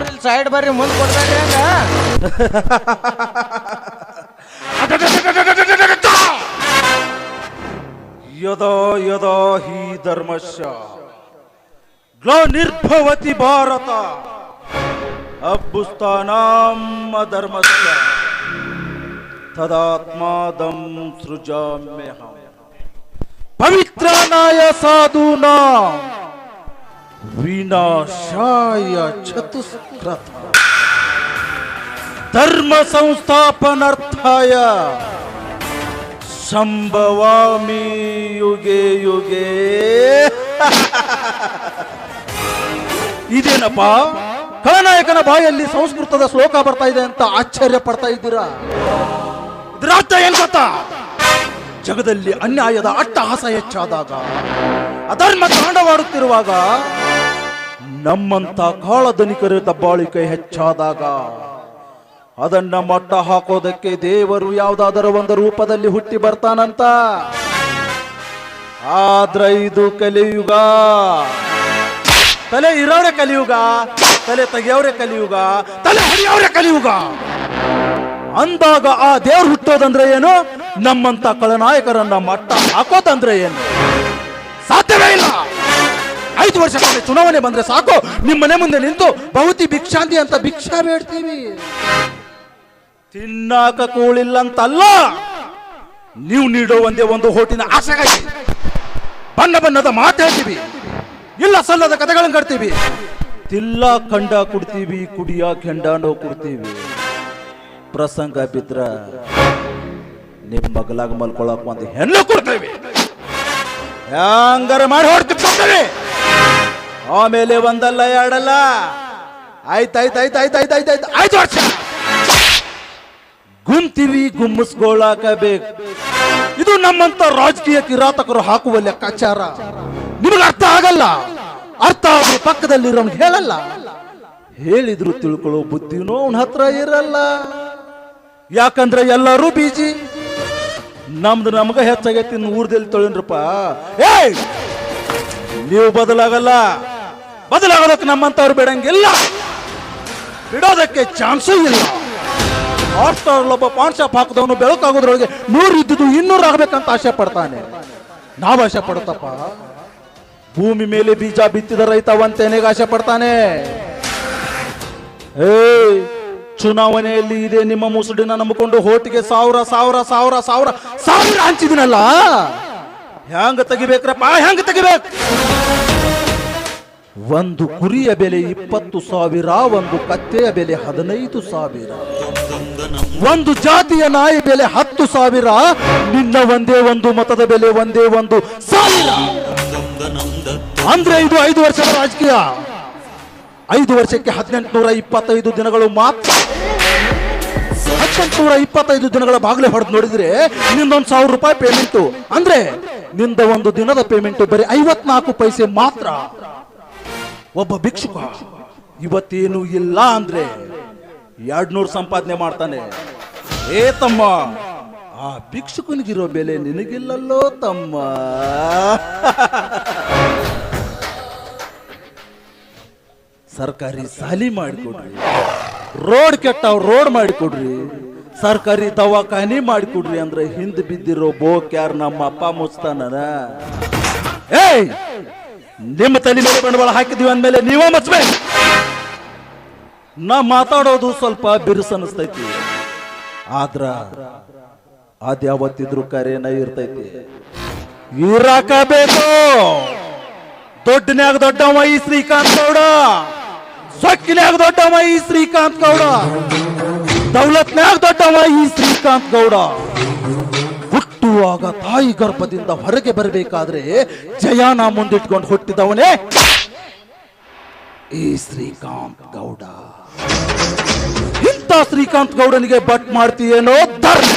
ಅವ್ರು ಇಲ್ಲಿ ಸೈಡ್ ಬರ್ರಿ, ಮುಂದೆ ಕೊಡ್ಬೇಡ್ರಿ ಹಂಗ ಯದೋ ಯದೋ ಹಿ ಧರ್ಮಶ ಗ್ಲೋ ನಿರ್ಭವತಿ ಭಾರತ. ಅಬ್ಬುಸ್ತಾನಾಂ ಧರ್ಮಸ್ಯ ತದಾತ್ಮಾದಂ ಸೃಜಾಮ್ಯಹಂ. ಪವಿತ್ರನಾಯ ಸಾಧೂನಾ. ವಿನಾಶಾಯ ಚತುಷ್ಕೃತ ಧರ್ಮ ಸಂಸ್ಥಾಪನಾರ್ಥಾಯ. ಸಂಭವಾಮಿ ಯುಗೆ ಯುಗೆ. ಇದೇನಪ್ಪ? ಖಳನಾಯಕನ ಬಾಯಲ್ಲಿ ಸಂಸ್ಕೃತದ ಶ್ಲೋಕ ಬರ್ತಾ ಇದೆ ಅಂತ ಆಶ್ಚರ್ಯ ಪಡ್ತಾ ಇದ್ದೀರಾ? ಇದರ ಅರ್ಥ ಏನ್ ಗೊತ್ತಾ? ಜಗದಲ್ಲಿ ಅನ್ಯಾಯದ ಅಟ್ಟಹಾಸ ಹೆಚ್ಚಾದಾಗ, ಅಧರ್ಮ ತಾಂಡವಾಡುತ್ತಿರುವಾಗ ನಮ್ಮಂತ ಕಾಳಧನಿಕರ ದಬ್ಬಾಳಿಕೆ ಹೆಚ್ಚಾದಾಗ, ಅದನ್ನ ಮಟ್ಟ ಹಾಕೋದಕ್ಕೆ ದೇವರು ಯಾವುದಾದರೂ ಒಂದು ರೂಪದಲ್ಲಿ ಹುಟ್ಟಿ ಬರ್ತಾನಂತ? ಆದ್ರ ಇದು ಕಲಿಯುಗ. ತಲೆ ಇರೋರೆ ಕಲಿಯುಗ, ತಲೆ ತೆಗೆಯವರೇ ಕಲಿಯುಗ, ತಲೆ ಹೊಡೆಯೋರೆ ಕಲಿಯುಗ. ಅಂದಾಗ ಆ ದೇವ್ರು ಹುಟ್ಟೋದಂದ್ರೆ ಏನು? ನಮ್ಮಂತ ಕಳನಾಯಕರನ್ನ ಮಟ್ಟ ಹಾಕೋದಂದ್ರೆ ಏನು? ಸಾಧ್ಯವೇ ಇಲ್ಲ. ಐದು ವರ್ಷಗಳಲ್ಲಿ ಚುನಾವಣೆ ಬಂದ್ರೆ ಸಾಕು. ನಿಮ್ಮ ಮನೆ ಮುಂದೆ ನಿಂತು ಬಹುತಿ ಭಿಕ್ಷಾಂತಿ ಅಂತ ಭಿಕ್ಷಾ ಬೇಡ್ತೀವಿ. ತಿನ್ನಾಕ ಕೂಳಿಲ್ಲ ಅಂತಲ್ಲ ನೀವು ನೀಡೋ ಒಂದೇ ಒಂದು ಹೋಟಿನ ಆಸೆಗಾಗಿ ಬಣ್ಣ ಬಣ್ಣದ ಮಾತು ಹೇಳ್ತೀವಿ. ಇಲ್ಲ ಸಲ್ಲದ ಕಥೆಗಳನ್ನು ಕಟ್ತೀವಿ. ತಿಲ್ಲ ಖಂಡ ಕುಡ್ತೀವಿ, ಕುಡಿಯ ಕೆಂಡಾನೋ ಕುಡ್ತೀವಿ. ಪ್ರಸಂಗ ಬಿದ್ರ ನಿಮ್ ಬಗಲಾಗ ಮಲ್ಕೊಳಕ್ ಒಂದು ಹೆಣ್ಣು ಕೊಡ್ತೇವೆ. ಹಂಗಾರ ಮಾಡಿ ಹೊಡ್ತೀವಿ ಆಮೇಲೆ ಒಂದಲ್ಲ ಎರಡಲ್ಲ. ಆಯ್ತು ವರ್ಷ. ಗುಂತೀವಿ ಗುಮ್ಮಿಸ್ಕೊಳಕಬೇಕು ಇದು ನಮ್ಮಂತ ರಾಜಕೀಯ ಕಿರಾತಕರು ಹಾಕುವ ಲೆಕ್ಕಾಚಾರ. ನಿಮಗೆ ಅರ್ಥ ಆಗಲ್ಲ. ಅರ್ಥ ಆದ್ರೂ ಪಕ್ಕದಲ್ಲಿರೋನ್ ಹೇಳಲ್ಲ. ಹೇಳಿದ್ರು ತಿಳ್ಕೊಳ್ಳೋ ಬುದ್ಧಿನೋ ಅವನ ಹತ್ರ ಇರಲ್ಲ. ಯಾಕಂದ್ರೆ ಎಲ್ಲರೂ ಬೀಜಿ ನಮ್ದು ನಮಗ ಹೆಚ್ಚಾಗೈತಿ ಊರ್ದಲ್ಲಿ ತೊಳಿನ್ರಪ್ಪ. ಏಯ್! ನೀವು ಬದಲಾಗಲ್ಲ. ಬದಲಾಗೋದಕ್ಕೆ ನಮ್ಮಂತವ್ರು ಬಿಡಂಗಿಲ್ಲ. ಬಿಡೋದಕ್ಕೆ ಚಾನ್ಸೂ ಇಲ್ಲ. ಆಫ್ಟರ್ ಒಬ್ಬ ಪಾನ್ ಶಾಪ್ ಹಾಕಿದವನು ಬೆಳಕಾಗೋದ್ರೊಳಗೆ ನೂರು ಇದ್ದುದು ಇನ್ನೂರು ಆಗ್ಬೇಕಂತ ಆಸೆ ಪಡ್ತಾನೆ. ನಾವು ಆಸೆ ಪಡ್ತಪ್ಪ ಭೂಮಿ ಮೇಲೆ ಬೀಜ ಬಿತ್ತಿದ ರೈತ ಒಂತೇನೆಗೆ ಆಸೆ ಪಡ್ತಾನೆ. ಏ ಚುನಾವಣೆಯಲ್ಲಿ ಇದೆ, ನಿಮ್ಮ ಮುಸುಡಿನ ನಂಬಿಕೊಂಡು ಹೋಟಿಗೆ ಸಾವಿರ ಸಾವಿರ ಸಾವಿರ ಸಾವಿರ ಸಾವಿರ ಹಂಚಿದಿನಲ್ಲ? ಹ್ಯಾಂಗ ತೆಗಿಬೇಕ್ರಪ್ಪ, ಹ್ಯಾಂಗ ತೆಗಿಬೇಕು? ಒಂದು ಕುರಿಯ ಬೆಲೆ ಇಪ್ಪತ್ತು ಸಾವಿರ, ಒಂದು ಕತ್ತೆಯ ಬೆಲೆ ಹದಿನೈದು ಸಾವಿರ. ಒಂದು ಜಾತಿಯ ನಾಯಿ ಬೆಲೆ ಹತ್ತು ಸಾವಿರ, ನಿನ್ನ ಒಂದೇ ಒಂದು, ಮತದ ಬೆಲೆ ಒಂದೇ ಒಂದು ಸಾವಿರ. ಅಂದ್ರೆ ಇದು ಐದು ವರ್ಷದ ರಾಜಕೀಯ. ಐದು ವರ್ಷಕ್ಕೆ ಹದಿನೆಂಟುನೂರ ಇಪ್ಪತ್ತೈದು ದಿನಗಳು ಮಾತ್ರ. ಹದಿನೆಂಟುನೂರ ಇಪ್ಪತ್ತೈದು ದಿನಗಳ ಬಾಗಿಲೆ ಹೊಡೆದು ನೋಡಿದ್ರೆ ನಿಂದೊಂದು ಸಾವಿರ ರೂಪಾಯಿ ಪೇಮೆಂಟ್ ಅಂದ್ರೆ ನಿಂದ ಒಂದು ದಿನದ ಪೇಮೆಂಟು ಬರೀ ಐವತ್ನಾಲ್ಕು ಪೈಸೆ ಮಾತ್ರ. ಒಬ್ಬ ಭಿಕ್ಷುಕ ಇವತ್ತೇನು ಇಲ್ಲ ಅಂದ್ರೆ ಎರಡ್ನೂರು ಸಂಪಾದನೆ ಮಾಡ್ತಾನೆ. ಏ ತಮ್ಮ, ಆ ಭಿಕ್ಷುಕನಿಗಿರೋ ಬೆಲೆ ನಿನಗಿಲ್ಲಲ್ಲೋ ತಮ್ಮ. ಸರ್ಕಾರಿ ಸಾಲಿ ಮಾಡಿಕೊಡ್ರಿ. ರೋಡ್ ಕೆಟ್ಟಾವ್ ರೋಡ್ ಮಾಡಿಕೊಡ್ರಿ. ಸರ್ಕಾರಿ ದವಾಖಾನಿ ಮಾಡಿಕೊಡ್ರಿ ಅಂದ್ರೆ ಹಿಂದ್ ಬಿದ್ದಿರೋ ಬೋಕ್ ಯಾರು ನಮ್ಮ ಅಪ್ಪ ಮುಚ್ತಾನ ಏಯ್! ನಿಮ್ಮ ತಲೆ ಮೇಲೆ ಬಂಡವಾಳ ಹಾಕಿದೀವಿ ಅಂದ್ಮೇಲೆ ನೀವೇ ಮಚ್ಬೇಕು ನಾ ಮಾತಾಡೋದು ಸ್ವಲ್ಪ ಬಿರುಸು ಅನಿಸ್ತೈತಿ. ಆದ್ರ ಅದ್ಯಾವತ್ತಿದ್ರು ಕರೆನ ಇರ್ತೈತಿ. ಇರಾಕ ಬೇಕು ದೊಡ್ಡನ್ಯಾಗ ದೊಡ್ಡವ ಈ ಶ್ರೀಕಾಂತ್ ಗೌಡ. ಸೊಕ್ಕಿನ್ಯಾಗ ದೊಡ್ಡವ ಈ ಶ್ರೀಕಾಂತ್ ಗೌಡ. ದೌಲತ್ನ್ಯಾಗ ದೊಡ್ಡವ ಈ ಶ್ರೀಕಾಂತ್ ಗೌಡ. ಹುಟ್ಟುವಾಗ ತಾಯಿ ಗರ್ಭದಿಂದ ಹೊರಗೆ ಬರಬೇಕಾದ್ರೆ ಜಯಾನ ಮುಂದಿಟ್ಕೊಂಡು ಹುಟ್ಟಿದವನೇ ಈ ಶ್ರೀಕಾಂತ್ ಗೌಡ. ಇಂಥ ಶ್ರೀಕಾಂತ್ ಗೌಡನಿಗೆ ಬಟ್ ಮಾಡ್ತೀಯೇನೋ ಧರ್ಮ.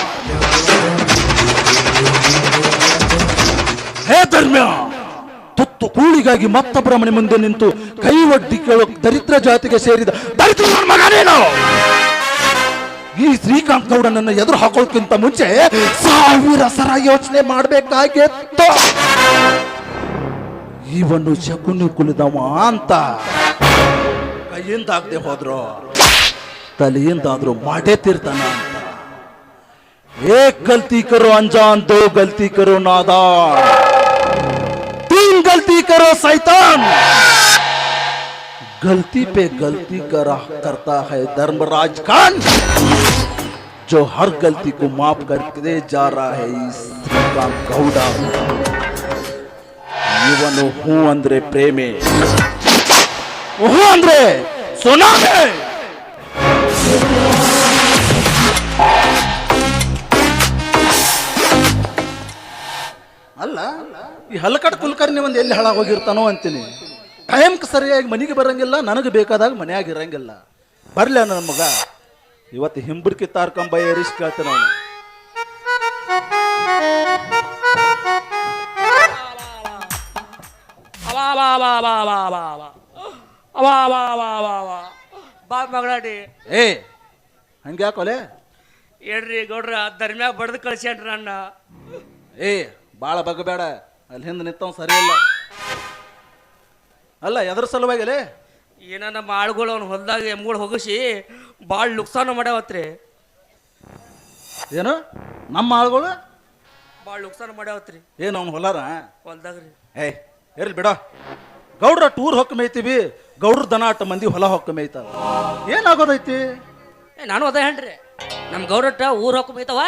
ಹೇ ಧರ್ಮ! ತುತ್ತು ಕೂಳಿಗಾಗಿ ಮತ್ತೊಬ್ಬರ ಮನೆ ಮುಂದೆ ನಿಂತು ಕೈ ಒಡ್ಡಿ ಕೇಳೋ ದರಿದ್ರ ಜಾತಿಗೆ ಸೇರಿದ ದರಿದ್ರ ಮಗನೇನೋ ಮಗನೇನು? ಈ ಶ್ರೀಕಾಂತ್ ಗೌಡನನ್ನ ಎದುರು ಹಾಕೋಕ್ಕಿಂತ ಮುಂಚೆ ಸಾವಿರ ಸರ ಯೋಚನೆ ಮಾಡ್ಬೇಕಾಗಿತ್ತು ಇವನು ಶಕುನಿ ಕುಲಿದವ ಅಂತ ಕೈಯಿಂದ ಆಗದೆ ಹೋದ್ರು ತಲೆಯಿಂದಾದ್ರೂ ಮಾಡೇ ತೀರ್ತಾನ ಅಂತ एक गलती करो अनजान दो गलती करो नादान तीन गलती करो शैतान गलती पे गलती करा करता है धर्मराज खान जो हर गलती को माफ करके जा रहा है इस ಶ್ರೀಕಾಂತ್ ಗೌಡ ಇವನು ಹೂ ಅಂದ್ರೆ ಪ್ರೇಮೆ ಹೂ ಅಂದ್ರೆ ಸೋನಾಮೆ ಅಲ್ಲ ಈ ಹಲಕಟ್ ಕುಲಕರ್ಣಿ ಒಂದು ಎಲ್ಲಿ ಹಾಳಾಗೋಗಿರ್ತಾನೋ ಅಂತೀನಿ ಟೈಮ್ಗೆ ಸರಿಯಾಗಿ ಮನೆಗೆ ಬರಂಗಿಲ್ಲ ನನಗೆ ಬೇಕಾದಾಗ ಮನ್ಯಾಗ ಇರಂಗಿಲ್ಲ ಬರ್ಲ ನನ್ನ ಮಗ ಇವತ್ತು ಹಿಂಬುಡ್ಕಿ ತಾರ್ಕಂಬ ಏರಿಸ್ ಕೇಳ್ತೇನೆ ಅವನು. ಬಾ ಮಗಳಾಡಿ ಏ ಹಂಗ್ಯಾಕೋಲೆ? ಏನ್ರಿ ಗೌಡ್ರ ದರ್ಮ್ಯಾಗ ಬಡ್ದು ಕಳ್ಸ್ಯಾನ್ರಿ ಅಣ್ಣ. ಏ ಭಾಳ ಬಗ್ಬೇಡ ಅಲ್ಲಿ ಹಿಂದೆ ನಿಂತವ್ ಸರಿ ಇಲ್ಲ ಅಲ್ಲ ಎದ್ರ ಸಲುವಾಗಿಲೇ? ಏನ ನಮ್ಮ ಆಳುಗಳು ಅವ್ನು ಹೊಲ್ದಾಗ ಎಮ್ಗಳು ಹೋಗಿಸಿ ಭಾಳ ನುಕ್ಸಾನ ಮಾಡ್ಯಾವತ್ರಿ. ಏನು? ನಮ್ಮ ಆಳುಗಳು? ಭಾಳ ನುಕ್ಸಾನ ಮಾಡ್ಯಾವತ್ರಿ. ಏನು ಅವ್ನು ಹೊಲಾರ ಹೊಲ್ದಾಗ್ರಿ. ಏಯ್ ಇರ್ಲಿ ಬಿಡ. ಗೌಡ್ರ ಟೂರ್ ಹೊಕ್ಕ ಮೇಯ್ತೀವಿ ಗೌಡ್ರ ದನ ಅಟ್ಟ ಮಂದಿ ಹೊಲ ಹೊಕ್ಕ ಮೇಯ್ತಾವ ಏನಾಗೋದೈತಿ ಏ ನಾನು ಅದ ಹೇಳ್ರಿ. ನಮ್ಮ ಗೌಡ್ರಟ್ಟ ಊರು ಹೊಕ್ಕ ಬೈತಾವ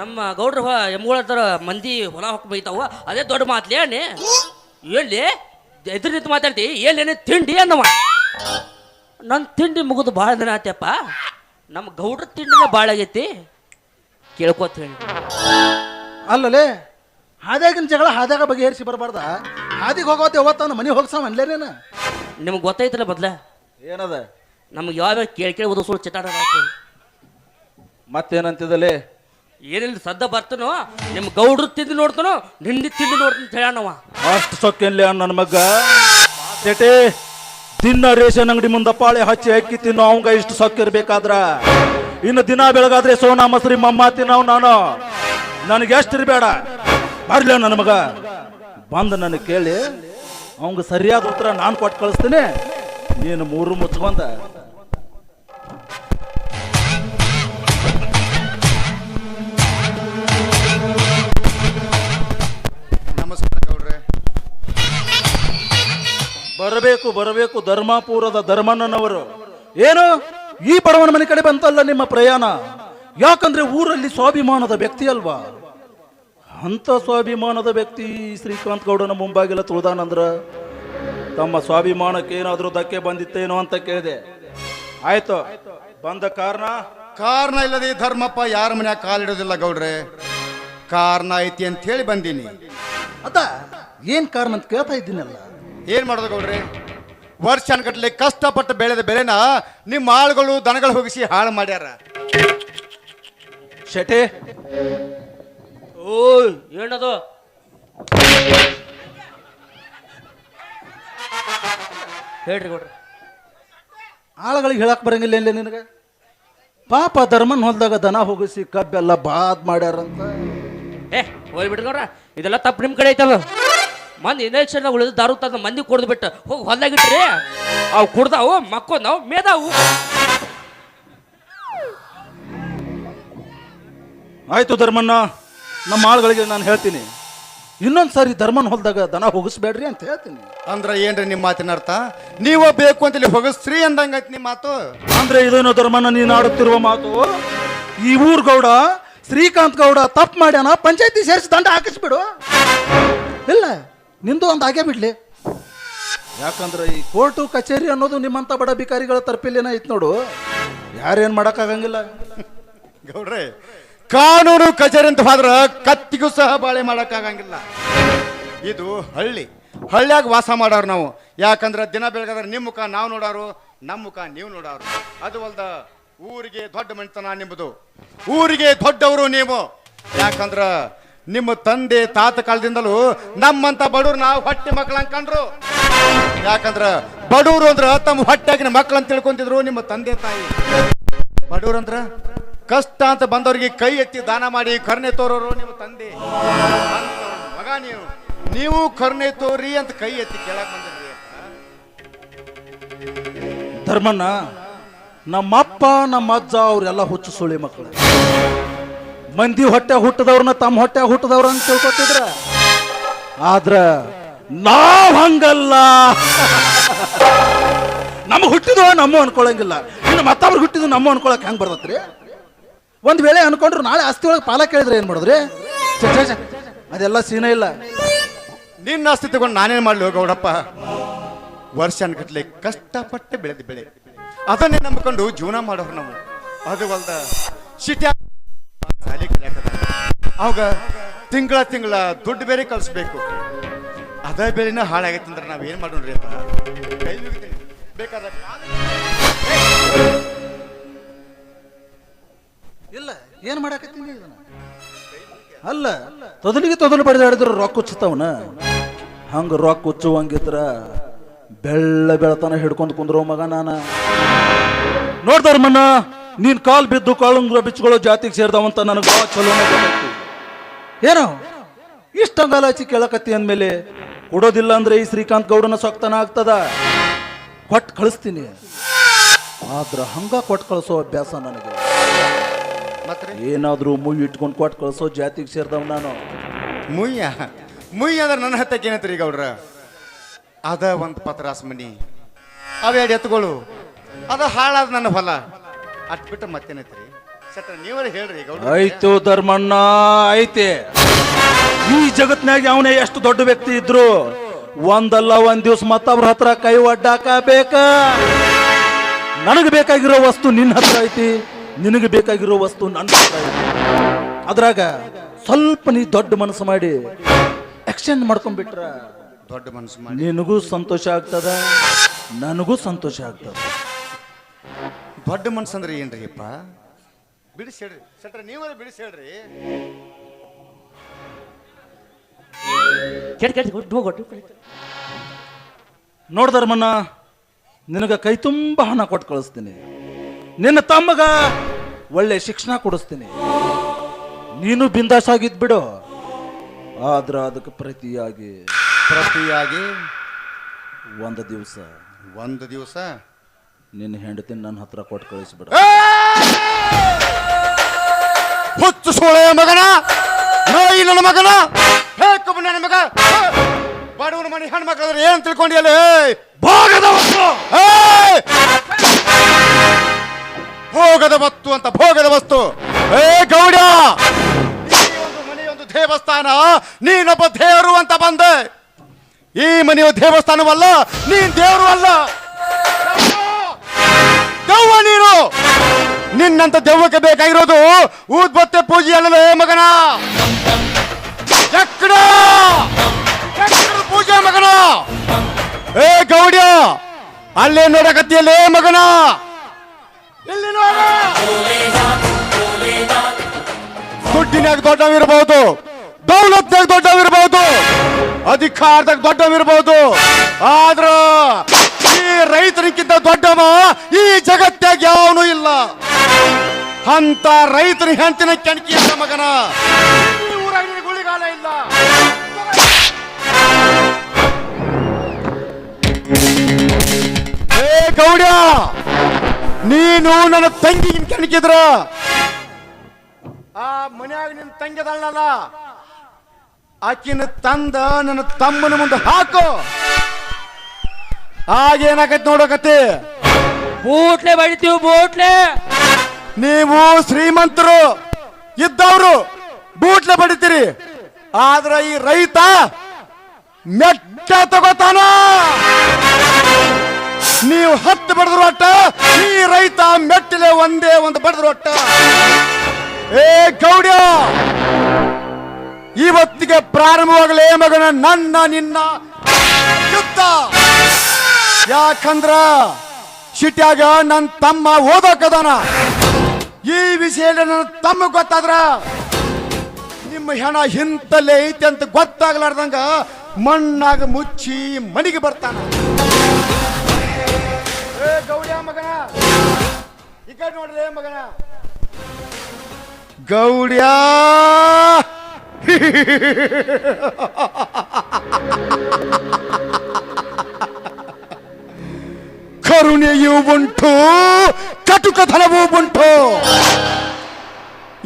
ನಮ್ಮ ಗೌಡ್ರ ಎಮ್ಗಳ ಮಂದಿ ಹೊಲ ಹೊಕ್ಕ ಬೈತಾವ ಅದೇ ದೊಡ್ಡ ಮಾತ್ಲಿ ಅಣ್ಣೆ ಏನ್ಲಿ? ಎದುರು ನಿಂತು ಮಾತಾಡ್ತಿ ಏನೇನು ತಿಂಡಿ ಅನ್ನವ ನನ್ನ ತಿಂಡಿ ಮುಗಿದು ಭಾಳ ದಿನ ಆತ್ಯಪ್ಪ. ನಮ್ಮ ಗೌಡ್ರ ತಿಂಡಿನ ಭಾಳ ಆಗೈತಿ. ಕೇಳ್ಕೊತ ಹೇಳಿ. ಅಲ್ಲಲೇ ಹಾದ್ಯಾಗಿನ ಜಗಳ ಹಾದ್ಯಾಗ ಬಗೆಹರಿಸಿ ಬರಬಾರ್ದ? ಹಾದಿಗೆ ಹೋಗೋತ್ತೆ ಅವತ್ತ ಮನೆ ಹೋಗ್ಸಾವ ಅನ್ಲೇನೇನ ನಿಮ್ಗೆ ಗೊತ್ತೈತಲ್ಲ ಮೊದ್ಲ? ಏನದ? ನಮ್ಗೆ ಯಾವ್ಯಾವ ಕೇಳಿ ಕೇಳಿ ಓದೋ ಸುಳ್ಳು ಚಿಟಾಡ ಮತ್ತೇನಂತಿದಲೇ? ಏನಿಲ್ಲ, ಸದ್ದ ಬರ್ತನೋ ನಿಮ್ಮ ಗೌಡ್ರು ತಿಂದು ನೋಡ್ತಾನೋ, ನಿಂದಿ ತಿಂದು ನೋಡ್ತಾನ ಹೇಳಣ್ಣವ ಅಷ್ಟು ಸೊಕ್ಕೆಲ್ಲ ನನ್ನ ಮಗ. ಚೇಟೆ ದಿನ ರೇಷನ್ ಅಂಗಡಿ ಮುಂದೆ ಪಾಳೆ ಹಚ್ಚಿ ಅಕ್ಕಿ ತಿನ್ನೋ, ಅವಂಗ ಇಷ್ಟು ಸೊಕ್ಕಿರ್ಬೇಕಾದ್ರ ಇನ್ನು ದಿನ ಬೆಳಗಾದ್ರೆ ಸೋನಾ, ಮಸರಿ, ಮಮ್ಮ ತಿನ್ನವ್ ನಾನು. ನನಗೆ ಎಷ್ಟು ಇರಬೇಡ. ಬರ್ಲ ನನ್ನ ಮಗ. ಬಂದು ನನಗೆ ಕೇಳಿ, ಅವಂಗ ಸರಿಯಾದ ಉತ್ತರ ನಾನು ಕೊಟ್ಟು ಕಳಿಸ್ತೀನಿ. ನೀನು ಮೂರು ಮುಚ್ಕೊಂಡ. ಬರಬೇಕು ಬರಬೇಕು ಧರ್ಮಾಪುರದ ಧರ್ಮಣ್ಣನವರು. ಏನು? ಈ ಬಡವನ ಮನೆ ಕಡೆ ಬಂತಲ್ಲ ನಿಮ್ಮ ಪ್ರಯಾಣ. ಯಾಕಂದ್ರೆ ಊರಲ್ಲಿ ಸ್ವಾಭಿಮಾನದ ವ್ಯಕ್ತಿ ಅಲ್ವಾ? ಅಂತ ಸ್ವಾಭಿಮಾನದ ವ್ಯಕ್ತಿ ಶ್ರೀಕಾಂತ್ ಗೌಡನ ಮುಂಬಾಗಿಲ್ಲ ತುಳಿದಾನಂದ್ರ. ತಮ್ಮ ಸ್ವಾಭಿಮಾನಕ್ಕೆ ಏನಾದರೂ ಧಕ್ಕೆ ಬಂದಿತ್ತೇನೋ ಅಂತ ಕೇಳಿದೆ. ಆಯ್ತು ಬಂದ ಕಾರಣ? ಕಾರಣ ಇಲ್ಲದೆ ಧರ್ಮಪ್ಪ ಯಾರ ಮನ್ಯಾಗ ಕಾಲಿಡೋದಿಲ್ಲ ಗೌಡ್ರೆ. ಕಾರಣ ಐತಿ ಅಂತ ಹೇಳಿ ಬಂದೀನಿ. ಅದ ಏನ್ ಕಾರಣ ಅಂತ ಕೇಳ್ತಾ ಇದ್ದೀನಲ್ಲ? ಏನ್ ಮಾಡೋದು ಗೌಡ್ರೆ? ವರ್ಷಾನ್ಗಟ್ಲೆ ಕಷ್ಟಪಟ್ಟು ಬೆಳೆದ ಬೆಳೆನ ನಿಮ್ಮ ಆಳುಗಳು ದನಗಳು ಹೋಗಿಸಿ ಹಾಳು ಮಾಡ್ಯಾರ. ಶೆಟೆ ಓ ಏನದು? ಹೇಳ್ರಿ ಗೌಡ್ರಿ. ಆಳುಗಳಿಗೆ ಹೇಳಕ್ ಬರಂಗಿಲ್ಲ ಇಲ್ಲ ನಿನಗೆ? ಪಾಪ ಧರ್ಮನ್ ಹೊಲ್ದಾಗ ದನ ಹೋಗಿಸಿ ಕಬ್ಬೆಲ್ಲ ಬಾದ್ ಮಾಡ್ಯಾರಂತ. ಏ ಹೋಗ್ಬಿಡ್ರಿ ಗೌಡ್ರ. ಇದೆಲ್ಲ ತಪ್ಪು ನಿಮ್ಮ ಕಡೆ ಐತಲ್ಲ. ಮಂದಿ ಇಂಜೆಕ್ಷನ್ ಉಳಿದು ದಾರು ತಂದು ಮಂದಿ ಕುಡ್ದು ಬಿಟ್ಟು ಹೋಗಿ ಹೊಲ್ದಾಗಿಟ್ರಿ. ಅವು ಕುಡ್ದಾವು ಮಕ್ಕೊಂದಾವು ಮೇದಾವು. ಆಯ್ತು ಧರ್ಮಣ್ಣ ನಮ್ಮ ಆಳುಗಳಿಗೆ ನಾನು ಹೇಳ್ತೀನಿ. ಇನ್ನೊಂದು ಸಾರಿ ಧರ್ಮನ್ ಹೊಲ್ದಾಗ ದನ ಹೋಗಿಸ್ಬೇಡ್ರಿ ಅಂತ ಹೇಳ್ತೀನಿ. ಅಂದ್ರೆ ಏನ್ರಿ ನಿಮ್ಮ ಮಾತಿನ ಅರ್ಥ? ನೀವ ಬೇಕು ಇಲ್ಲಿ ಹೋಗಿಸ್ತ್ರಿ ಅಂದಂಗೈತಿ ನಿಮ್ಮ ಮಾತು? ಅಂದ್ರೆ ಇದೇನೋ ಧರ್ಮನ ನೀನು ಆಡುತ್ತಿರುವ ಮಾತು? ಈ ಊರ್ ಗೌಡ ಶ್ರೀಕಾಂತ್ ಗೌಡ ತಪ್ಪು ಮಾಡ್ಯಾನ ಪಂಚಾಯತಿ ಸೇರಿಸಿ ದಂಡ ಹಾಕಿಸ್ಬಿಡು. ಇಲ್ಲ. ನಿಂದು ಒಂದು ಆಗೇ ಬಿಡ್ಲಿ. ಯಾಕಂದ್ರೆ ಈ ಕೋರ್ಟು ಕಚೇರಿ ಅನ್ನೋದು ನಿಮ್ಮಂತ ಬಡ ಭಿಕಾರಿಗಳ ತರ್ಪಿಲ್ಲೇನ ಐತ್ ನೋಡು. ಯಾರೇನು ಮಾಡೋಕ್ಕಾಗಂಗಿಲ್ಲ. ಗೌಡ್ರೆ, ಕಾನೂನು ಕಚೇರಿ ಅಂತ ಹೋದ್ರೆ ಕತ್ತಿಗೂ ಸಹ ಬಾಳೆ ಮಾಡೋಕ್ಕಾಗಂಗಿಲ್ಲ. ಇದು ಹಳ್ಳಿ. ಹಳ್ಳಿಯಾಗ ವಾಸ ಮಾಡೋರು ನಾವು. ಯಾಕಂದ್ರೆ ದಿನ ಬೆಳಗಾದ್ರೆ ನಿಮ್ಮ ಮುಖ ನಾವು ನೋಡೋರು ನಮ್ಮ ಮುಖ ನೀವು ನೋಡೋರು. ಅದು ಅಲ್ದ ಊರಿಗೆ ದೊಡ್ಡ ಮನೆತನ ನಿಮ್ಮದು ಊರಿಗೆ ದೊಡ್ಡವರು ನೀವು. ಯಾಕಂದ್ರ ನಿಮ್ಮ ತಂದೆ ತಾತ ಕಾಲದಿಂದಲೂ ನಮ್ಮಂತ ಬಡವ್ರು ನಾವು ಹೊಟ್ಟೆ ಮಕ್ಕಳು ಅನ್ಕೊಂಡ್ರು ಯಾಕಂದ್ರ ಬಡವ್ರು ಅಂದ್ರ ತಮ್ಮ ಹೊಟ್ಟೆಗಿನ ಮಕ್ಕಳು ಅಂತ ತಿಳ್ಕೊಂತಿದ್ರು ನಿಮ್ಮ ತಂದೆ ತಾಯಿ. ಬಡವ್ರಂದ್ರ ಕಷ್ಟ ಅಂತ ಬಂದವರಿಗೆ ಕೈ ಎತ್ತಿ ದಾನ ಮಾಡಿ ಕರ್ಣೆ ತೋರೋರು ನಿಮ್ಮ ತಂದೆ. ಮಗ ನೀವು ನೀವು ಕರ್ಣೆ ತೋರಿ ಅಂತ ಕೈ ಎತ್ತಿ ಕೇಳಕ್ ಬಂದಿದ್ರಿ. ಧರ್ಮಣ್ಣ, ನಮ್ಮಪ್ಪ ನಮ್ಮ ಅಜ್ಜ ಅವರೆಲ್ಲ ಹುಚ್ಚು ಸುಳಿ ಮಕ್ಕಳು ಮಂದಿ ಹೊಟ್ಟೆ ಹುಟ್ಟದವ್ರನ್ನ ತಮ್ಮ ಹೊಟ್ಟೆ ಹುಟ್ಟದವ್ರ ಅಂತ ತಿಳ್ಕೊತಿದ್ರ? ಆದ್ರ ನಾವ್ ಹಂಗಲ್ಲ. ನಮ್ಮ ಹುಟ್ಟಿದ್ವ ನಮ್ಮ ಅನ್ಕೊಳಂಗಿಲ್ಲ. ಇನ್ನು ಮತ್ತೊಬ್ರು ಹುಟ್ಟಿದು ನಮ್ಮ ಅನ್ಕೊಳಕ್ ಹೆಂಗ್ ಬರ್ತತ್ರಿ? ಒಂದ್ ವೇಳೆ ಅನ್ಕೊಂಡ್ರು ನಾಳೆ ಆಸ್ತಿ ಒಳಗೆ ಪಾಲ ಕೇಳಿದ್ರೆ ಏನ್ ಮಾಡಿದ್ರಿ. ಅದೆಲ್ಲ ಸೀನ ಇಲ್ಲ. ನಿನ್ನ ಆಸ್ತಿ ತಗೊಂಡು ನಾನೇನ್ ಮಾಡ್ಲಿ ಗೌಡಪ್ಪ? ವರ್ಷ ಅನ್ಕಟ್ಲೆ ಕಷ್ಟಪಟ್ಟು ಬೆಳೆದ ಬೆಳೆ. ಅದನ್ನೇ ನಂಬ್ಕೊಂಡು ಜೀವನ ಮಾಡೋರು ನಾವು. ಅದು ಅಲ್ದ ಸಿಟಿ ಅವಾಗ ತಿಂಗಳ ತಿಂಗಳ ದುಡ್ಡು ಬೇರೆ ಕಳಿಸ್ಬೇಕು. ಅದ ಬೆಳೆನ ಹಾಳಾಗೈತೆ ಅಂದ್ರೆ ನಾವೇನು ಮಾಡೋಣ್ರಿ ಅಂತ ಇಲ್ಲ, ಏನ್ ಮಾಡಾಕತ್ತೀನಿ ಅಲ್ಲ, ತೊದಲಿಗೆ ತೊದಲು ಬಡಿದಾಡಿದ್ರು ರೊಕ್ಕ ಹುಚ್ಚುತ್ತವನ ಹಂಗ ರೊಕ್ಕ ಹುಚ್ಚುವಂಗಿದ್ರ ಬೆಳ್ಳ ಬೆಳತನ ಹಿಡ್ಕೊಂಡು ಕುಂದ್ರೋ ಮಗ ನಾನ. ಮಣ್ಣ ನೀನ್ ಕಾಲ್ ಬಿದ್ದು ಕಾಳುಂಗ್ರ ಬಿಚ್ಚುಗಳು ಜಾತಿಗೆ ಸೇರ್ದವಂತ ನನಗೆ ಚಲೋ ಏನೋ? ಇಷ್ಟೊಂದು ಹಚ್ಚಿ ಕೇಳಕತ್ತಿ ಅಂದಮೇಲೆ ಕೊಡೋದಿಲ್ಲ ಅಂದ್ರೆ ಈ ಶ್ರೀಕಾಂತ್ ಗೌಡನ ಸೊಕ್ತನ ಆಗ್ತದ? ಕೊಟ್ಟು ಕಳಿಸ್ತೀನಿ. ಆದ್ರೆ ಹಂಗ ಕೊಟ್ಟು ಕಳಿಸೋ ಅಭ್ಯಾಸ ನನಗೆ. ಮತ್ತೆ ಏನಾದರೂ ಮುಯ್ ಇಟ್ಕೊಂಡು ಕೊಟ್ಟು ಕಳಿಸೋ ಜಾತಿಗೆ ಸೇರ್ದವ್ ನಾನು. ಮುಯ್ಯ? ಮುಯ್ಯ ಅಂದ್ರೆ ನನ್ನ ಹತ್ತಕ್ಕೆ ಏನತ್ರಿ ಗೌಡ್ರ ಅದ ಒಂದು ಪತ್ರಾಸ್ ಮನಿ. ಅವೆರಡು ಎತ್ತುಗಳು ಅದ ಹಾಳಾದ ನನ್ನ ಹೊಲ. ಅಟ್ಬಿಟ್ಟು ಮತ್ತೇನೈತ್ರಿ ನೀವೇ ಹೇಳ್ರಿ ಗೌಡ್ರ. ಆಯ್ತು ಧರ್ಮಣ್ಣ ಐತೆ ಈ ಜಗತ್ನಾಗ ಅವನೇ ಎಷ್ಟು ದೊಡ್ಡ ವ್ಯಕ್ತಿ ಇದ್ರು ಒಂದಲ್ಲ ಒಂದ್ ದಿವ್ಸ ಮತ್ತೊಬ್ರ ಹತ್ರ ಕೈ ಒಡ್ಡಾಕ ಬೇಕ ನನಗೆ ಬೇಕಾಗಿರೋ ವಸ್ತು ನಿನ್ನ ಹತ್ರ ಐತಿ ನಿನಗೆ ಬೇಕಾಗಿರೋ ವಸ್ತು ನನ್ನ ಹತ್ರ ಐತಿ. ಅದ್ರಾಗ ಸ್ವಲ್ಪ ನೀ ದೊಡ್ಡ ಮನಸ್ಸು ಮಾಡಿ ಎಕ್ಸ್ಚೇಂಜ್ ಮಾಡ್ಕೊಂಡ್ಬಿಟ್ರ ದೊಡ್ಡ ಮನಸ್ಸು ಮಾಡಿ. ನಿನಗೂ ಸಂತೋಷ ಆಗ್ತದ ನನಗೂ ಸಂತೋಷ ಆಗ್ತದ. ದೊಡ್ಡ ಮನಸ್ಸು ಅಂದ್ರೆ ಏನ್ರಿ ಅಪ್ಪ ಬಿಡಿಸಿ ಹೇಳ್ರಿ. ನೀವೇ ಬಿಡಿಸಿ ಹೇಳ್ರಿ. ಕೆಟ್ಟ ಕೆಟ್ಟ. ಕೊಟ್ಟು ನೋಡ್ದರ್ಮನ್ನ ನಿನಗ ಕೈ ತುಂಬ ಹಣ ಕೊಟ್ಟು ಕಳಿಸ್ತೀನಿ. ನಿನ್ನ ತಮ್ಮಗ ಒಳ್ಳೆ ಶಿಕ್ಷಣ ಕೊಡಿಸ್ತೀನಿ. ನೀನು ಬಿಂದಾಸ್ ಆಗಿದ್ ಬಿಡು. ಆದ್ರ ಅದಕ್ಕೆ ಪ್ರತಿಯಾಗಿ ಪ್ರತಿಯಾಗಿ ಒಂದು ದಿವಸ ಒಂದು ದಿವಸ? ನಿನ್ನ ಹೆಂಡತಿ ನನ್ನ ಹತ್ರ ಕೊಟ್ಟು ಕಳಿಸ್ಬಿಡು. ಹುಚ್ಚು ಸೋಳೆಯ ಮಗನ ನಾಯಿ ನನ್ನ ಮಗನ ಹೇ ನನ್ನ ಮಗ! ಬಡವನ ಮನೆ ಹೆಣ್ಮಕ್ಳಾದ್ರೆ ಏನ್ ತಿಳ್ಕೊಂಡಿಯಲ್ಲ? ಭೋಗದ ವಸ್ತು! ಭೋಗದ ವಸ್ತು ಅಂತ, ಭೋಗದ ವಸ್ತು. ಏ, ಗೌಡ! ಮನೆಯೊಂದು ದೇವಸ್ಥಾನ, ನೀನೊಬ್ಬ ದೇವರು ಅಂತ ಬಂದೆ. ಈ ಮನೆಯ ದೇವಸ್ಥಾನವಲ್ಲ, ನೀನ್ ದೇವರು ಅಲ್ಲ. ದೆವ್ವ ನೀನು! ನಿನ್ನಂತ ದೆವ್ವಕ್ಕೆ ಬೇಕಾಗಿರೋದು ಊದ್ಬತ್ತೆ ಪೂಜೆ ಅಲ್ಲದೆ ಮಗನ. ಪೂಜೆ, ಮಗನ. ಏ ಗೌಡ್ಯ, ಅಲ್ಲೇ ನೋಡಕತ್ತಿಯಲ್ಲೇ, ಮಗನ. ಇಲ್ಲಿ ದುಡ್ಡಿನಾಗ ದೊಡ್ಡವಿರಬಹುದು ದೌಲತ್ನಾಗ ದೊಡ್ಡವಿರಬಹುದು ಅಧಿಕಾರದಾಗ ದೊಡ್ಡವಿರಬಹುದು ಆದ್ರ ಈ ರೈತನಿಗಿಂತ ದೊಡ್ಡವ ಈ ಜಗತ್ತಾಗ ಯಾವನು ಇಲ್ಲ. ಅಂತ ರೈತನ ಹೆಂತಿನ ಕೆಣಕಿ ಅಂತ ಮಗನ. ಊರಾಗ ಗುಳಿಗಾಲ ಇಲ್ಲ. ಏ ಗೌಡ್ಯ, ನೀನು ನನ್ನ ತಂಗಿ ಕೆಣಕಿದ್ರ. ಆ ಮನ್ಯಾಗ ನಿನ್ನ ತಂಗಿದಳ್ಳಲ್ಲ ಆಕಿನ ತಂದ ನನ್ನ ತಮ್ಮನ ಮುಂದೆ ಹಾಕು. ಆಗೇನಾಗೈತೆ ನೋಡಕತ್ತಿ ಬೂಟ್ಲೆ ಬಡಿತೀವಿ ಬೂಟ್ಲೆ. ನೀವು ಶ್ರೀಮಂತರು ಇದ್ದವರು ಬೂಟ್ಲೆ ಬಡಿತೀರಿ. ಆದ್ರ ಈ ರೈತ ಮೆಟ್ಟ ತಗೋತಾನ. ನೀವು ಹತ್ತು ಬಡದ್ರು ಅಟ್ಟ ಈ ರೈತ ಮೆಟ್ಟಿಲೆ ಒಂದೇ ಒಂದು ಬಡದ್ರು ಅಟ್ಟ. ಏ ಗೌಡ್ಯ ಇವತ್ತಿಗೆ ಪ್ರಾರಂಭವಾಗಲೇ ಮಗನ ನನ್ನ ನಿನ್ನ ಯುದ್ಧ. ಯಾಕಂದ್ರ ಸಿಟ್ಯಾಗ ನನ್ನ ತಮ್ಮ ಓದೋಕದಾನ. ಈ ವಿಷಯ ನನ್ನ ತಮ್ಮ ಗೊತ್ತಾದ್ರ? ನಿಮ್ಮ ಹೆಣ ಹಿಂತಲ್ಲೇ ಐತಿ ಅಂತ ಗೊತ್ತಾಗ್ಲಾರ್ದಂಗ ಮಣ್ಣಾಗ ಮುಚ್ಚಿ ಮನೆಗೆ ಬರ್ತಾನ. ಏ ಗೌಡ್ಯ ಮಗನ, ಈ ಕಡೆ ನೋಡ್ರಿ ಮಗನ. ಗೌಡ್ಯ! ಕರು ಕರುಣೆಯೂ ಉಂಟು ಕಟುಕತನವೂ ಉಂಟು.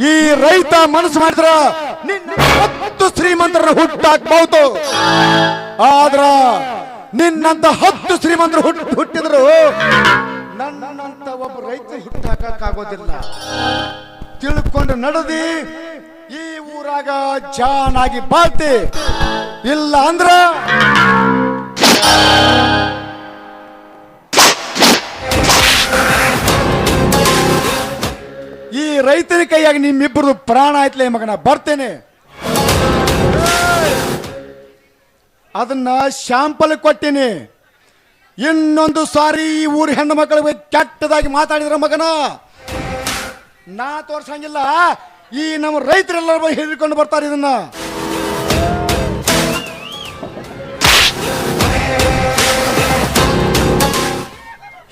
ಈ ರೈತ ಮನಸ್ಸು ಮಾಡಿದ್ರ ಹತ್ತು ಶ್ರೀಮಂತರ ಹುಟ್ಟಾಕ್ಬಹುದು ಆದ್ರ ನಿನ್ನಂತ ಹತ್ತು ಶ್ರೀಮಂತರು ಹುಟ್ಟು ಹುಟ್ಟಿದ್ರು ನನ್ನಂತ ಒಬ್ಬ ರೈತ ಹುಟ್ಟಾಕಾಗೋದಿಲ್ಲ ತಿಳ್ಕೊಂಡು ನಡೆದಿ, ಈ ಊರಾಗ ಜಾನಾಗಿ ಬಾಳ್ತಿ. ಇಲ್ಲ ಅಂದ್ರ ಈ ರೈತರ ಕೈಯಾಗಿ ನಿಮ್ಮಿಬ್ಬರದು ಪ್ರಾಣ ಆಯ್ತಲೇ ಮಗನ, ಬರ್ತೇನೆ. ಅದನ್ನ ಶಾಂಪಲ್ ಕೊಟ್ಟಿನಿ. ಇನ್ನೊಂದು ಸಾರಿ ಈ ಊರ ಹೆಣ್ಣು ಮಕ್ಕಳಿಗೆ ಕೆಟ್ಟದಾಗಿ ಮಾತಾಡಿದ್ರ ಮಗನ. ನಾ ತೋರ್ಸಂಗಿಲ್ಲ. ಈ ನಮ್ಮ ರೈತರೆಲ್ಲರೂ ಬಂದು ಹಿಡಿದುಕೊಂಡು ಬರ್ತಾರೆ ಇದನ್ನ.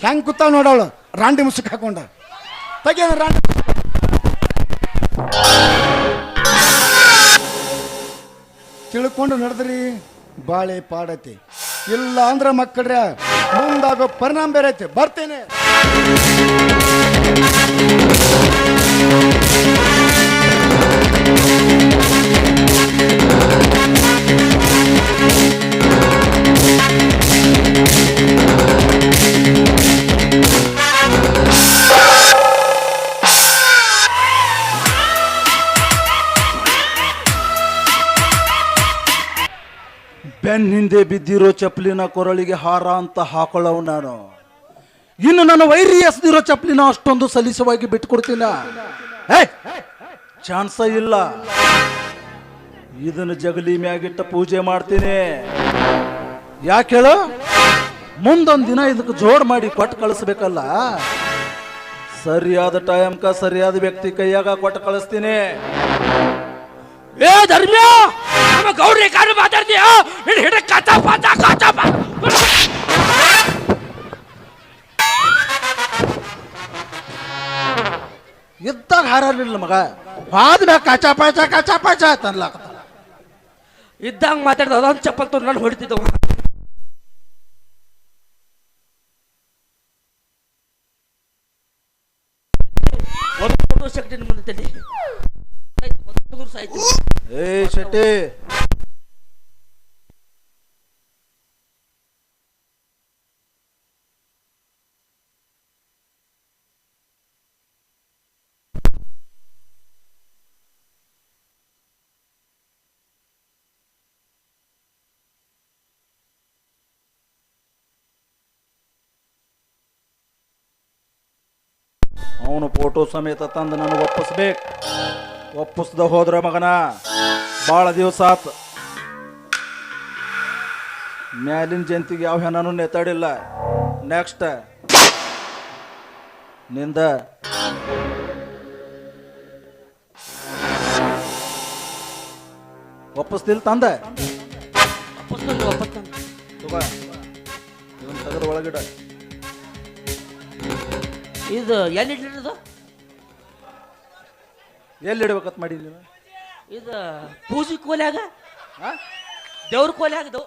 ಹೆಂಗ್ ಕೂತ ನೋಡವಳು ರಾಂಡಿ ಮುಸುಕ್ ಹಾಕೊಂಡ. ತೆಗಿಯ ರಾಂಡಿ ತಿಳ್ಕೊಂಡು ನಡೆದ್ರಿ ಬಾಳೆ ಪಾಡತಿ. ಇಲ್ಲ ಅಂದ್ರ ಮಕ್ಕಳ್ರೆ ಮುಂದಾಗೋ ಪರಿಣಾಮ ಬೇರೆ ಐತೆ. ಬರ್ತೇನೆ. ಹಿಂದೆ ಬಿದ್ದಿರೋ ಚಪ್ಪಲಿನ ಕೊರಳಿಗೆ ಹಾರ ಅಂತ ಹಾಕೊಳ್ಳವ್ ನಾನು. ಇನ್ನು ನನ್ನ ವೈರಿ ಎಸ್ದಿರೋ ಚಪ್ಪಲಿನ ಅಷ್ಟೊಂದು ಸಲೀಸವಾಗಿ ಬಿಟ್ಕೊಡ್ತೀನ ಚಾನ್ಸ ಇಲ್ಲ. ಇದನ್ನು ಜಗಲಿ ಮ್ಯಾಗಿಟ್ಟ ಪೂಜೆ ಮಾಡ್ತೀನಿ. ಯಾಕೆ ಹೇಳು? ಮುಂದೊಂದು ದಿನ ಇದಕ್ಕೆ ಜೋಡ್ ಮಾಡಿ ಕೊಟ್ಟು ಕಳಿಸ್ಬೇಕಲ್ಲ. ಸರಿಯಾದ ಟೈಮ್ಕ ಸರಿಯಾದ ವ್ಯಕ್ತಿ ಕೈಯಾಗ ಕೊಟ್ಟು ಕಳಿಸ್ತೀನಿ. ಏ ಧರ್ಮ್ಯ! ನಮ್ಮ ಗೌಡ್ರಿ ಕಾರು ಮಾತಾಡ್ತೀಯ? ಹಿಡ ಹಿಡ ಕಾಚ ಪಾಚ ಕಾಚ ಪಾ ಇದ್ದಾಗ ಹಾರಲಿಲ್ಲ ಮಗ. ಆದ್ಮ್ಯಾಗ ಕಾಚಾ ಪಾಚ ಕಾಚಾ ಪಾಚ ಅಂತನ್ಲಾಕತ್ತ ಇದ್ದಂಗ ಮಾತಾಡ್ದ ಅದೊಂದು ಚಪ್ಪಲ್ ತೊಗೊಂಡು ನಾನು ಹೊಡಿತಿದ್ದವ ಒಂದು ಫೋಟೋ ಮುಂದೆ ಏ ಶೆಟ್ಟಿ ಅವನು ಫೋಟೋ ಸಮೇತ ತಂದು ನಾನು ಒಪ್ಪಿಸ್ಬೇಕು. ಒಪ್ಪಿಸ್ದ ಹೋದ್ರ ಮಗನ ಭಾಳ ದಿವಸ ಆತ. ಮ್ಯಾಲಿನ ಜಯಂತಿಗೆ ಯಾವ ಹೆಣ್ಣನೂ ನೆತ್ತಾಡಿಲ್ಲ. ನೆಕ್ಸ್ಟ್ನಿಂದ. ಒಪ್ಪಿಸ್ತಿಲ್ ತಂದ? ಒಪ್ಪಸ್ತಂದು ತಗೋ. ಇವನ್ ತೆಗೆದು ಒಳಗಿಡ. ಇದು ಎಲ್ಲಿ ಎಲ್ಲಿಡ್ಬೇಕತ್ ಎಲ್ಲಿ ಇಡ್ಬೇಕಂತ ಮಾಡಿ ನೀನು ಇದು ಪೂಜೆ ಕೋಲ್ಯಾಗ ಹಾಂ ದೇವ್ರ ಕೋಲ್ಯಾಗ ಆಗದು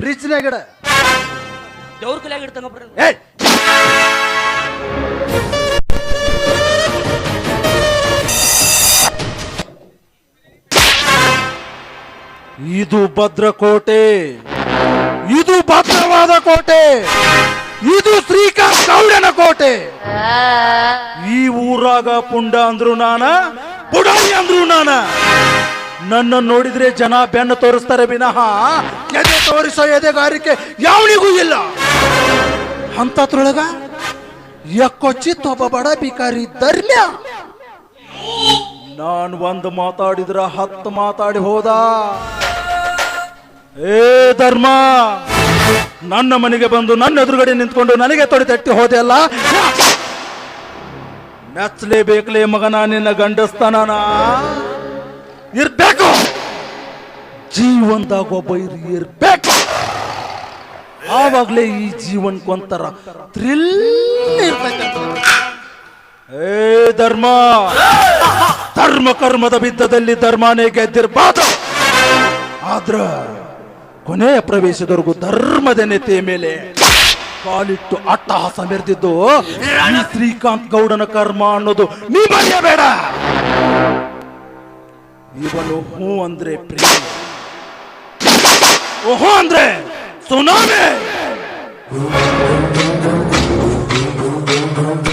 ಫ್ರಿಜ್ನಾಗ ಇಡ. ದೇವ್ರ ಕೋಲ್ಯಾಗ ಇಡ್ತಂಗ ಏಯ್! ಇದು ಭದ್ರಕೋಟೆ. ಇದು ಭದ್ರವಾದ ಕೋಟೆ. ಇದು ಶ್ರೀಕಾಂತ್ ಗೌಡನ ಕೋಟೆ. ಈ ಊರಾಗ ಪುಂಡ ಅಂದ್ರು ನಾನ ಪುಡಾಯಿ ಅಂದ್ರು ನಾನ. ನನ್ನ ನೋಡಿದ್ರೆ ಜನ ಬೆನ್ನು ತೋರಿಸ್ತಾರೆ ವಿನಃ, ಎದೆ ತೋರಿಸೋ ಎದೆಗಾರಿಕೆ ಯಾವನಿಗೂ ಇಲ್ಲ. ಅಂತತ್ರೊಳಗ ಎಕ್ಕೊಚ್ಚಿತ್ ಒಬ್ಬ ಬಡ ಬಿಕಾರಿ ಧರ್ಮ್ಯ. ನಾನ್ ಒಂದು ಮಾತಾಡಿದ್ರ ಹತ್ತು ಮಾತಾಡಿ ಹೋದ. ಏ ಧರ್ಮ! ನನ್ನ ಮನೆಗೆ ಬಂದು ನನ್ನ ಎದುರುಗಡೆ ನಿಂತ್ಕೊಂಡು ನನಗೆ ತೊಡೆ ತಟ್ಟಿ ಹೋದೆ ಅಲ್ಲ? ಮೆಚ್ಚಲೇಬೇಕಲೇ ಮಗನ, ನಿನ್ನ ಗಂಡಸ್ತಾನ ಇರ್ಬೇಕು. ಜೀವನದಾಗ ಒಬ್ಬ ಇರ್, ಇರ್ಬೇಕು. ಆವಾಗ್ಲೇ ಈ ಜೀವನಕ್ಕೊಂಥರ ಥ್ರಿಲ್ ಇರ್ತೈತೆ. ಏ, ಧರ್ಮ. ಧರ್ಮ ಕರ್ಮದ ಬಿದ್ದದಲ್ಲಿ ಧರ್ಮನೇ ಗೆದ್ದಿರ್ಬಾರ್ದು. ಆದ್ರ ಕೊನೆಯ ಪ್ರವೇಶದವರೆಗೂ ಧರ್ಮದ ನೆತೆಯ ಮೇಲೆ ಕಾಲಿಟ್ಟು ಅಟ್ಟಹಾಸ ಮೆರೆದಿದ್ದು ಶ್ರೀಕಾಂತ್ ಗೌಡನ ಕರ್ಮ ಅನ್ನೋದು ನೀ ಬರೆಯಬೇಡ. ಇವನು ಹೂ ಅಂದ್ರೆ ಪ್ರೇಮ ಓಹೋ ಅಂದ್ರೆ ಸುನಾಮಿ.